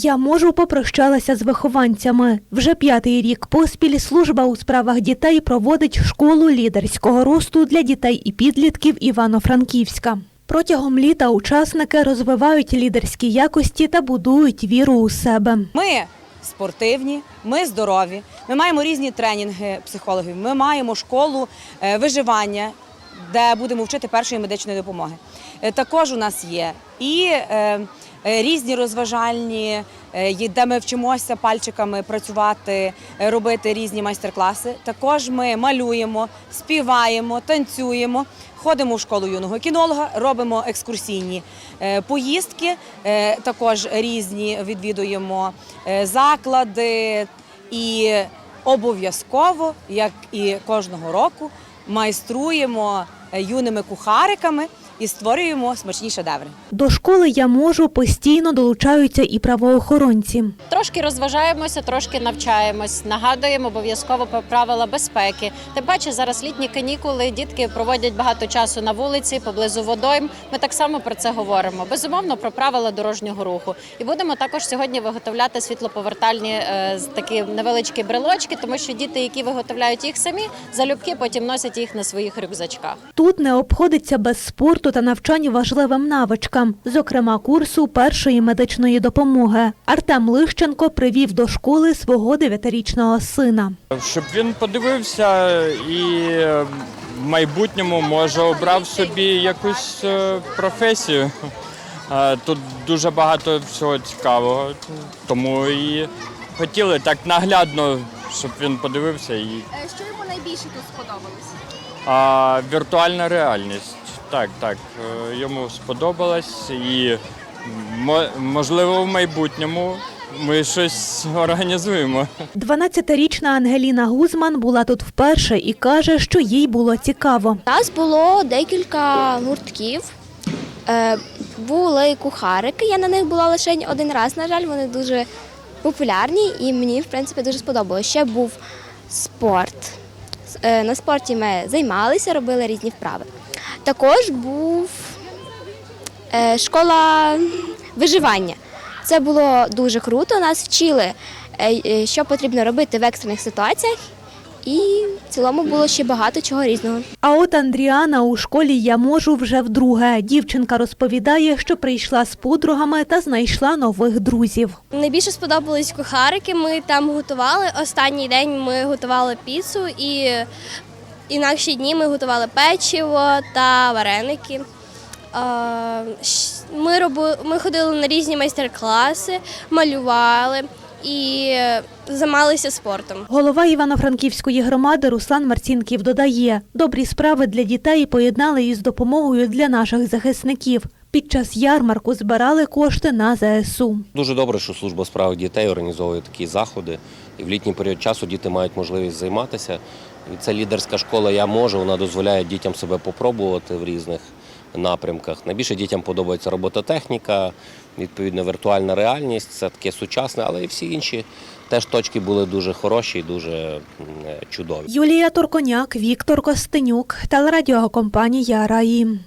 Я можу попрощалася з вихованцями. Вже п'ятий рік поспіль служба у справах дітей проводить школу лідерського росту для дітей і підлітків Івано-Франківська. Протягом літа учасники розвивають лідерські якості та будують віру у себе. Ми спортивні, ми здорові. Ми маємо різні тренінги психологів. Ми маємо школу е, виживання, де будемо вчити першої медичної допомоги. Е, Також у нас є і е, е, різні розважальні, де ми вчимося пальчиками працювати, робити різні майстер-класи. Також ми малюємо, співаємо, танцюємо. Ходимо в школу юного кінолога, робимо екскурсійні поїздки, також різні відвідуємо заклади і обов'язково, як і кожного року, майструємо юними кухариками і створюємо смачні шедеври. До школи я можу постійно долучаються і правоохоронці. Трошки розважаємося, трошки навчаємось, нагадуємо обов'язково про правила безпеки. Тим паче зараз літні канікули, дітки проводять багато часу на вулиці, поблизу водойм. Ми так само про це говоримо. Безумовно, про правила дорожнього руху. І будемо також сьогодні виготовляти світлоповертальні е, з- такі невеличкі брелочки, тому що діти, які виготовляють їх самі, залюбки потім носять їх на своїх рюкзачках. Тут не обходиться без спорту та навчань важливим навичкам, зокрема курсу першої медичної допомоги. Артем Лищенко привів до школи свого дев'ятирічного сина. Щоб він подивився і в майбутньому може обрав собі якусь е, професію. Тут дуже багато всього цікавого, тому і хотіли так наглядно, щоб він подивився. І Е, Що йому найбільше тут сподобалось? а, віртуальна реальність. Так, так, е, йому сподобалось і мо- можливо в майбутньому ми щось організуємо. 12-річна Ангеліна Гузман була тут вперше і каже, що їй було цікаво. У нас було декілька гуртків. Е, Були кухарики. Я на них була лише один раз, на жаль, вони дуже популярні і мені, в принципі, дуже сподобалося. Ще був спорт. Е, На спорті ми займалися, робили різні вправи. Також був е, школа виживання. Це було дуже круто. Нас вчили, е, е, що потрібно робити в екстрених ситуаціях, і в цілому було ще багато чого різного. А от Андріана у школі я можу вже вдруге. Дівчинка розповідає, що прийшла з подругами та знайшла нових друзів. Найбільше сподобались кухарики. Ми там готували. Останній день ми готували піцу і інакші дні ми готували печиво та вареники. Ми, роби, ми ходили на різні майстер-класи, малювали і займалися спортом. Голова Івано-Франківської громади Руслан Марцінків додає, добрі справи для дітей поєднали із допомогою для наших захисників. Під час ярмарку збирали кошти на ЗСУ. Дуже добре, що служба у справах дітей організовує такі заходи. І в літній період часу діти мають можливість займатися. І це лідерська школа Я можу. Вона дозволяє дітям себе попробувати в різних напрямках. Найбільше дітям подобається робототехніка, відповідно, віртуальна реальність. Це таке сучасне, але і всі інші теж точки були дуже хороші і дуже чудові. Юлія Турконяк, Віктор Костенюк, телерадіокомпанія Раї.